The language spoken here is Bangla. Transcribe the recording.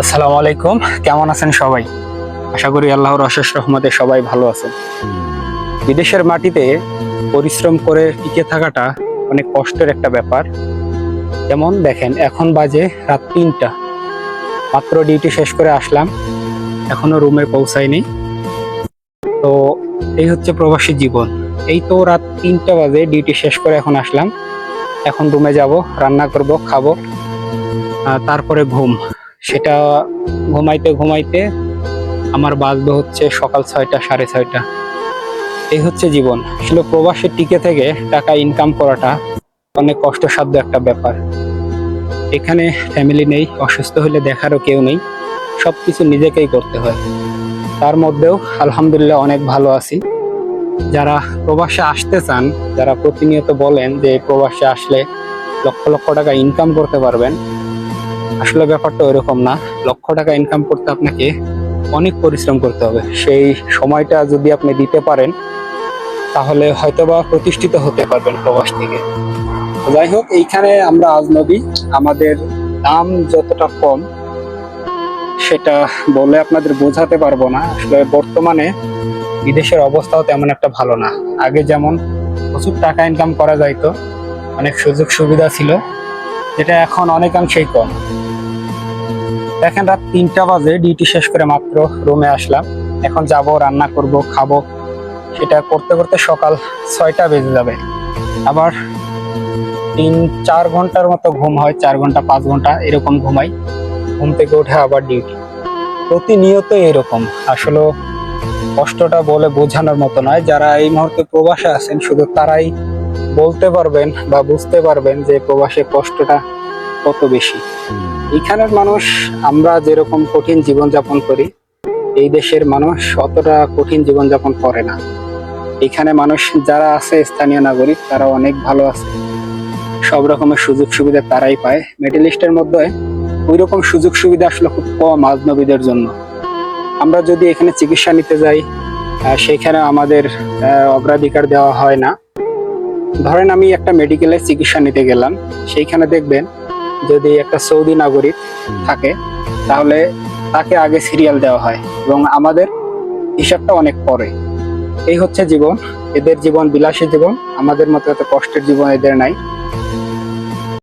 আসসালামু আলাইকুম। কেমন আছেন সবাই? আশা করি আল্লাহর অশেষ রহমতে সবাই ভালো আছেন। বিদেশের মাটিতে পরিশ্রম করে টিকে থাকাটা অনেক কষ্টের একটা ব্যাপার। যেমন দেখেন, এখন বাজে রাত তিনটা। মাত্র ডিউটি শেষ করে আসলাম। এখনও রুমে পৌঁছায়নি তো এই হচ্ছে প্রবাসী জীবন। এই তো রাত তিনটা বাজে, ডিউটি শেষ করে এখন আসলাম। এখন রুমে যাব, রান্না করব, খাব তারপরে ঘুম। সেটা ঘুমাইতে ঘুমাইতে আমার বাজবে হচ্ছে সকাল ছয়টা, সাড়ে ছয়টা। এই হচ্ছে জীবন। আসলে প্রবাসে টিকে থেকে টাকা ইনকাম করাটা অনেক কষ্টসাধ্য একটা ব্যাপার। এখানে ফ্যামিলি নেই, অসুস্থ হলে দেখারও কেউ নেই। সব কিছু নিজেকেই করতে হয়। তার মধ্যেও আলহামদুলিল্লাহ অনেক ভালো আছি। যারা প্রবাসে আসতে চান, যারা প্রতিনিয়ত বলেন যে প্রবাসে আসলে লক্ষ লক্ষ টাকা ইনকাম করতে পারবেন আসলে ব্যাপারটা ওইরকম না। লক্ষ টাকা ইনকাম করতে আপনাকে অনেক পরিশ্রম করতে হবে। সেই সময়টা যদি আপনি দিতে পারেন, তাহলে হয়তোবা প্রতিষ্ঠিত হতে পারবেন প্রবাস থেকে। যাই হোক, এইখানে আমরা আজনবী আমাদের দাম যতটা কম, সেটা বলে আপনাদের বোঝাতে পারব না। আসলে বর্তমানে বিদেশের অবস্থাও তেমন একটা ভালো না। আগে যেমন প্রচুর টাকা ইনকাম করা যাইতো, অনেক সুযোগ সুবিধা ছিল, যেটা এখন অনেকাংশেই কম। দেখেন রাত তিনটা বাজে, ডিউটি শেষ করে মাত্র রুমে আসলাম। এখন যাব, রান্না করব, খাব। সেটা করতে করতে সকাল ছয়টা বেজে যাবে। আবার তিন, চার ঘণ্টার মতো ঘুম হয়, চার ঘণ্টা, পাঁচ ঘণ্টা এরকম ঘুমাই। ঘুম থেকে উঠে আবার ডিউটি। প্রতিনিয়ত এরকম। আসলে কষ্টটা বলে বোঝানোর মতো নয়। যারা এই মুহূর্তে প্রবাসে আছেন, শুধু তারাই বলতে পারবেন বা বুঝতে পারবেন যে প্রবাসে কষ্টটা কত বেশি। এখানের মানুষ, আমরা যেরকম কঠিন জীবনযাপন করি, এই দেশের মানুষ অতটা কঠিন জীবনযাপন করে না। এখানে মানুষ যারা আছে, স্থানীয় নাগরিক তারা অনেক ভালো আছে। সব রকমের সুযোগ সুবিধা তারাই পায়। মিডল ইস্টের মধ্যে ওই রকম সুযোগ সুবিধা আসলে খুব কম আজনবীদের জন্য। আমরা যদি এখানে চিকিৎসা নিতে যাই সেখানে আমাদের অগ্রাধিকার দেওয়া হয় না। ধরেন আমি একটা মেডিকেলে চিকিৎসা নিতে গেলাম, সেইখানে দেখবেন যদি একটা সৌদি নাগরিক থাকে, তাহলে তাকে আগে সিরিয়াল দেওয়া হয় এবং আমাদের হিসাবটা অনেক পরে। এই হচ্ছে জীবন, এদের জীবন বিলাসী জীবন, আমাদের মতো এত কষ্টের জীবন এদের নাই।